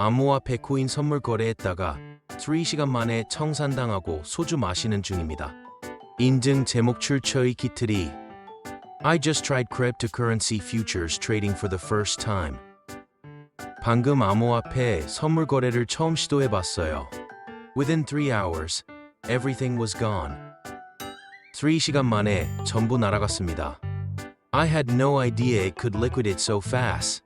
암호화 백코인 선물 거래했다가 3시간 만에 청산당하고 소주 마시는 중입니다. 인증 제목 출처의 기틀이 I just tried cryptocurrency futures trading for the first time. 방금 암호화폐 선물 거래를 처음 시도해봤어요. Within 3 hours, everything was gone. 3시간 만에 전부 날아갔습니다. I had no idea it could liquidate so fast.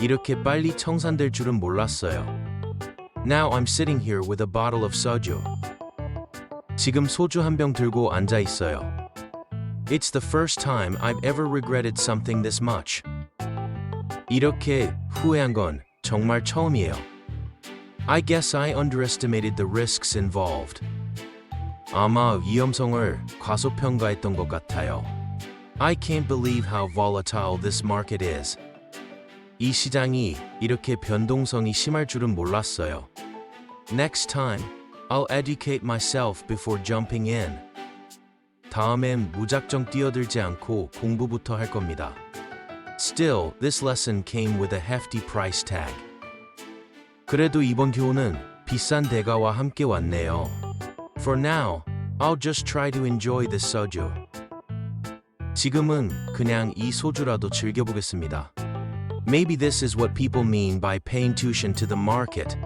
이렇게 빨리 청산될 줄은 몰랐어요. Now I'm sitting here with a bottle of soju. 지금 소주 한 병 들고 앉아 있어요. It's the first time I've ever regretted something this much. 이렇게 후회한 건 정말 처음이에요. I guess I underestimated the risks involved. 아마 위험성을 과소평가했던 것 같아요. I can't believe how volatile this market is. 이 시장이 이렇게 변동성이 심할 줄은 몰랐어요. Next time, I'll educate myself before jumping in. 다음엔 무작정 뛰어들지 않고 공부부터 할 겁니다. Still, this lesson came with a hefty price tag. 그래도 이번 교훈은 비싼 대가와 함께 왔네요. For now, I'll just try to enjoy this soju. 지금은 그냥 이 소주라도 즐겨보겠습니다. Maybe this is what people mean by paying tuition to the market.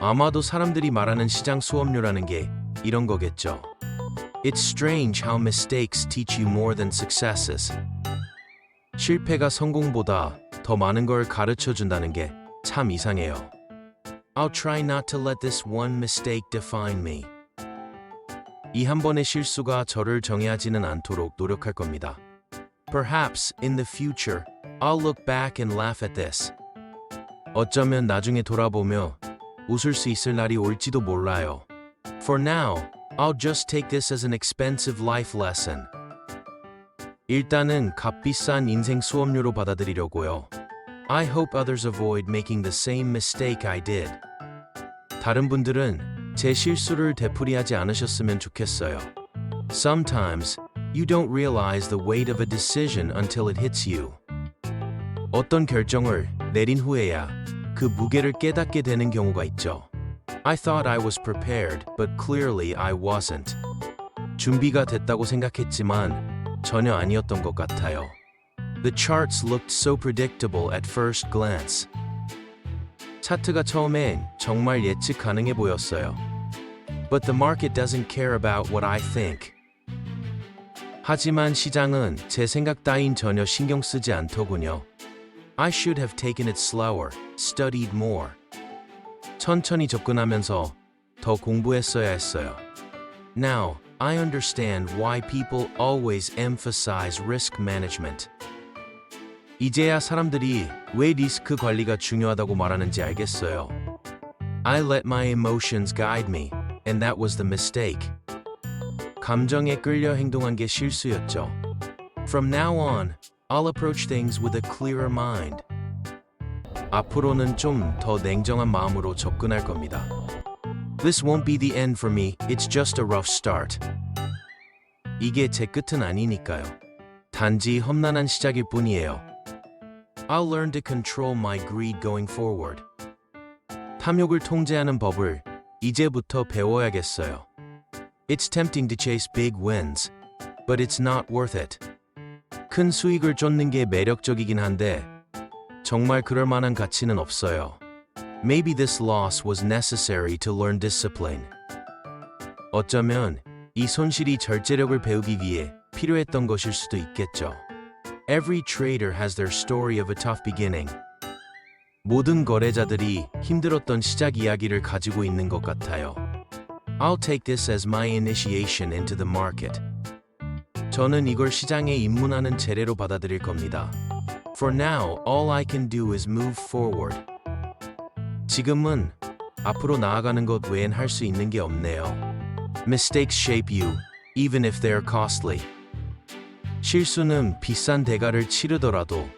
아마도 사람들이 말하는 시장 수업료라는 게 이런 거겠죠. It's strange how mistakes teach you more than successes. 실패가 성공보다 더 많은 걸 가르쳐 준다는 게 참 이상해요. I'll try not to let this one mistake define me. 이 한 번의 실수가 저를 정의하지는 않도록 노력할 겁니다. Perhaps in the future, I'll look back and laugh at this. 어쩌면 나중에 돌아보며 웃을 수 있을 날이 올지도 몰라요. For now, I'll just take this as an expensive life lesson. 일단은 값비싼 인생 수업료로 받아들이려고요. I hope others avoid making the same mistake I did. 다른 분들은 제 실수를 되풀이하지 않으셨으면 좋겠어요. Sometimes, you don't realize the weight of a decision until it hits you. 어떤 결정을 내린 후에야 그 무게를 깨닫게 되는 경우가 있죠. I thought I was prepared, but clearly I wasn't. 준비가 됐다고 생각했지만 전혀 아니었던 것 같아요. The charts looked so predictable at first glance. 차트가 처음엔 정말 예측 가능해 보였어요. But the market doesn't care about what I think. 하지만 시장은 제 생각 따윈 전혀 신경 쓰지 않더군요. I should have taken it slower, studied more. 천천히 접근하면서 더 공부했어야 했어요. Now, I understand why people always emphasize risk management. 이제야 사람들이 왜 리스크 관리가 중요하다고 말하는지 알겠어요. I let my emotions guide me, and that was the mistake. 감정에 끌려 행동한 게 실수였죠. From now on, I'll approach things with a clearer mind. 앞으로는 좀 더 냉정한 마음으로 접근할 겁니다. This won't be the end for me, it's just a rough start. 이게 제 끝은 아니니까요. 단지 험난한 시작일 뿐이에요. I'll learn to control my greed going forward. 탐욕을 통제하는 법을 이제부터 배워야겠어요. It's tempting to chase big wins, but it's not worth it. 큰 수익을 쫓는 게 매력적이긴 한데 정말 그럴 만한 가치는 없어요. Maybe this loss was necessary to learn discipline. 어쩌면 이 손실이 절제력을 배우기 위해 필요했던 것일 수도 있겠죠. Every trader has their story of a tough beginning. 모든 거래자들이 힘들었던 시작 이야기를 가지고 있는 것 같아요. I'll take this as my initiation into the market. 저는 이걸 시장에 입문하는 재례로 받아들일 겁니다. For now, all I can do is move forward. 지금은 앞으로 나아가는 것 외엔 할 수 있는 게 없네요. Mistakes shape you, even if they're costly. 실수는 비싼 대가를 치르더라도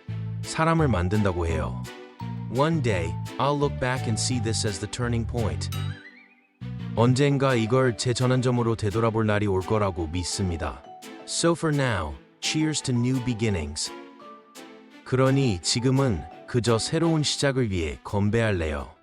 사람을 만든다고 해요. One day, I'll look back and see this as the turning point. 언젠가 이걸 제 전환점으로 되돌아볼 날이 올 거라고 믿습니다. So for now, cheers to new beginnings. 그러니 지금은 그저 새로운 시작을 위해 건배할래요.